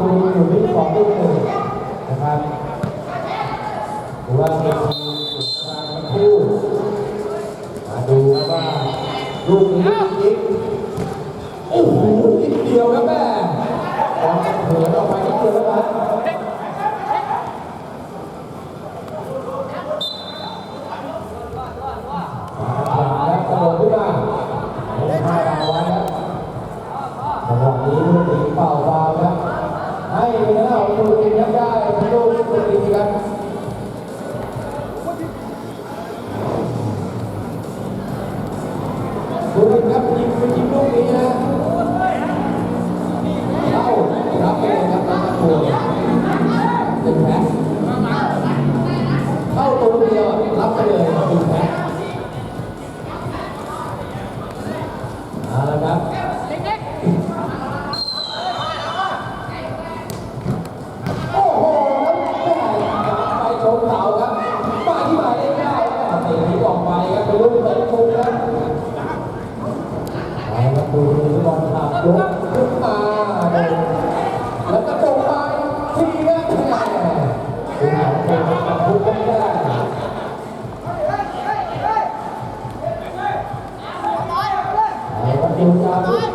ตรีอยู่ที่สองที่หนนะครับหรือว่าเป็นทีมสุดทางคู่มาดูว่าลูกนี้ยิงโอ้โหอีกเดียวครับแม่ขอลเผลอออกไปนิดเดียวแล้วครับ เดียวกัน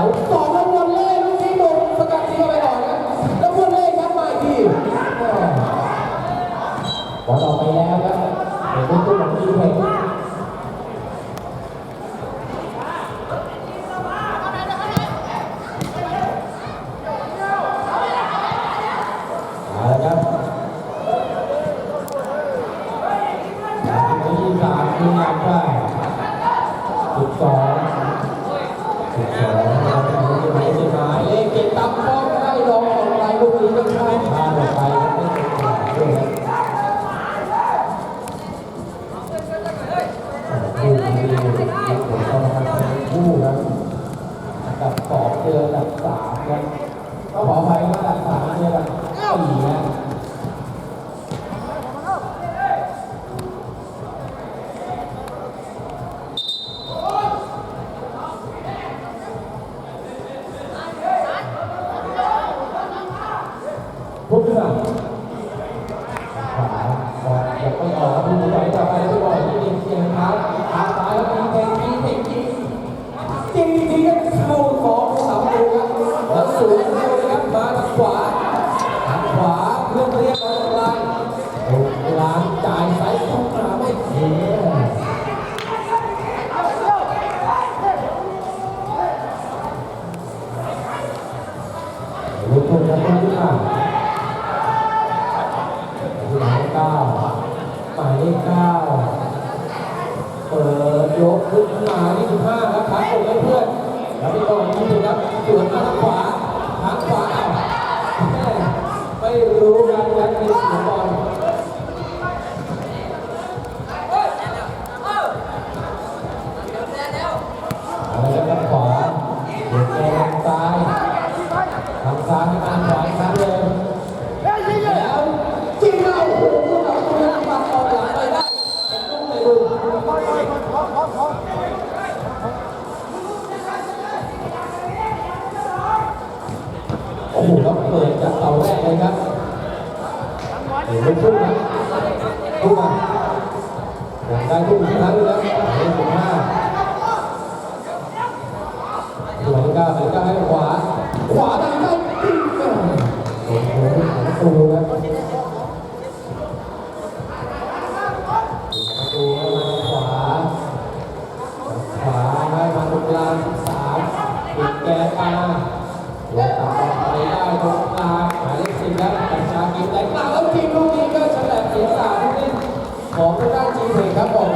าวสองแล้วเล่ลูกที่โดนสกัดชี้ไปก่อนนะแล้วบอเล่ยัดมาอีกทีออกไปแล้วครับเห็ตุ้มต้มแบบนี้ ในผลการแข่งขันคู่ครับอันดับสองเจออันดับสามครับต้องขออภัยว่าอันดับสามเจออันดับสี่นะ สามการไว้ Tá bom.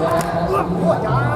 หัวจ้า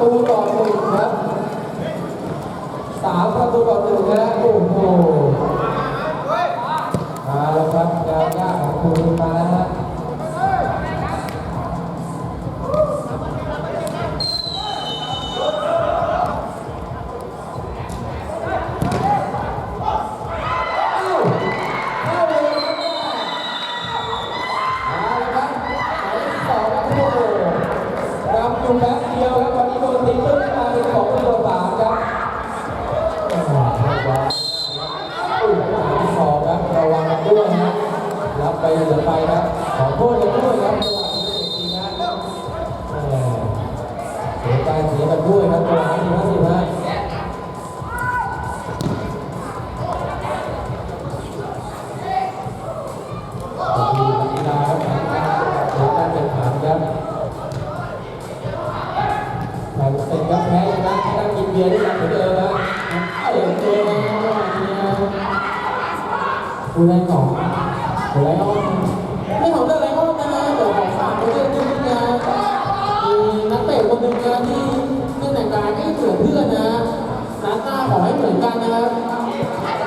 ตูต่อหนึ่ครับสามประตูต่อหนึ่งนะโอ้โหมาแล้วครับแาวยากาของคุณมาแล้ อุ่นสองครับระวังด้วยนะรับไปเหลือไปนะขอโทษด้วยครับ น้าหน้าบอกให้เหมือนกันนะครับ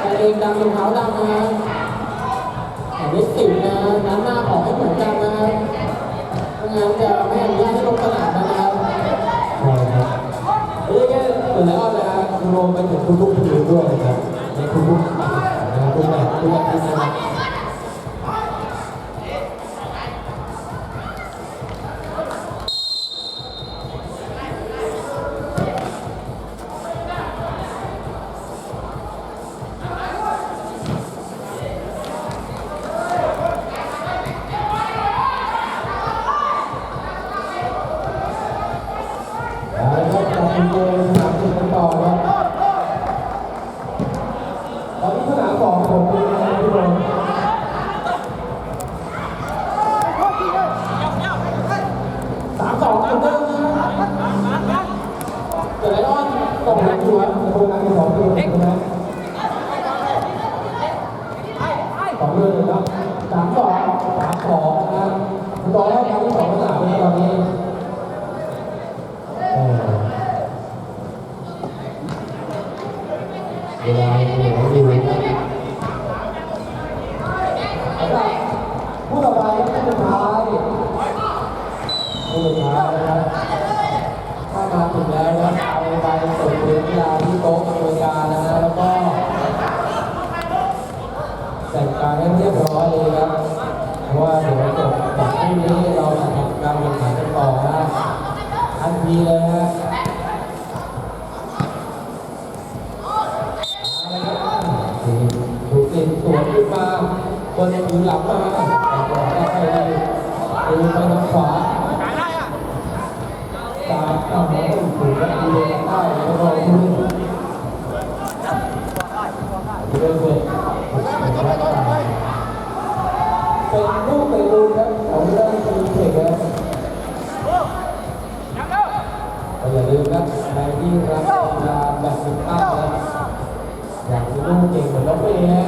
กางเกงดำรองเท้าดำนะครับแต่ไม่สิบนะนั้นหน้าออกให้เหมือนกันนะครับไม่งั้นจะไม่อนุญาตให้ลงสนามนะครับใช่ครับไม่ใช่แค่ตัวไลออนะครับรวมไปถึงทุกๆทีมด้วยนะครับในทุกๆสนามนะครับทุกแบบทุกอาทิตย์นะครับ ละครับก ถึงแล้วนะเอาไปส่งเรียนกีฬาที่โต๊ะอำนวยการนะฮะแล้วก็จัดการให้เรียบร้อยเลยครับ เพราะว่าเดี๋ยวจบจากที่นี้เราจะทำการแข่งขันกันต่อนะทันทีเลยฮะถูกเอ็นสวนขึ้นมาบนผิวหลังมาแต่ก็ได้ไปดีดูไปทางขวา อยๆเป็นลูกเป็นลูกครับของด้านทีมเทคครับก็อย่าลืมครับใครที่รักกีฬาแบดมินตันะอยากมีลูกเก่งเหมือนน้องเมย์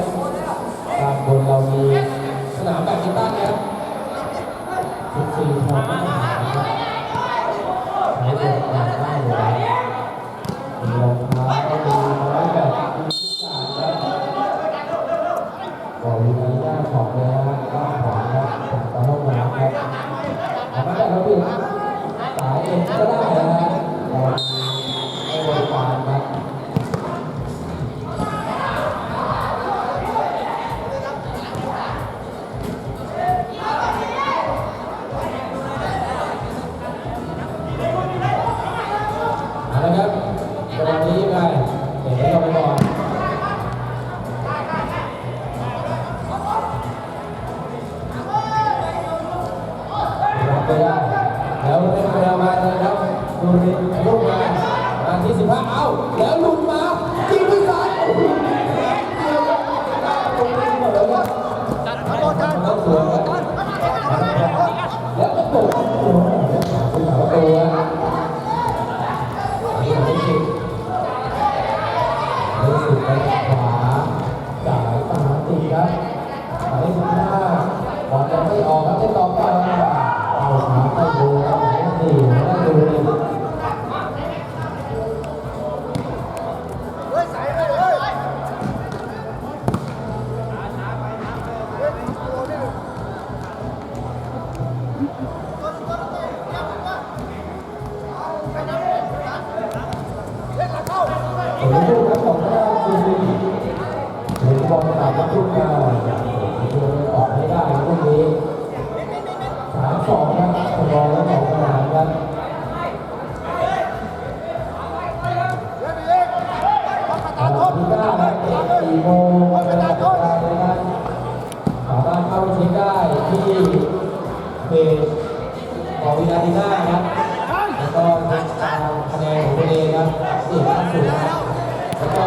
เห็นบอลตามมาทุกมาช่วยออกให้ได้ลูกนี้สามสองครับอลแล้วสองสนามครับเอาที่เก้าครับเตะสี่โมงเวลาเลยครับสามารถเข้าไปเช็คได้ที่เพจของวินาทีหน้าครับแล้วก็ตามคะแนนของตัวเองครับสียงล่าสุดครับแล้วก็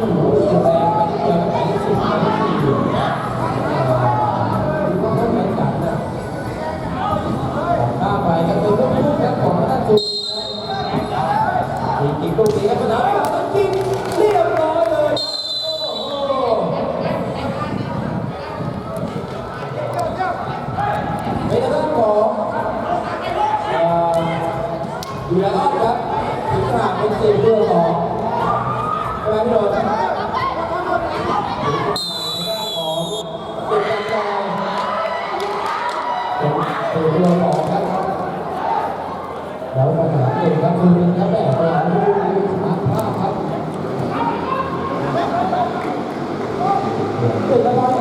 Lord. ตัวเรือสอครับแล้วปัญหาเองครับคือเป็นแค่ปัญหาลูกนี้สมาร์ภาพครับเด็กระบาย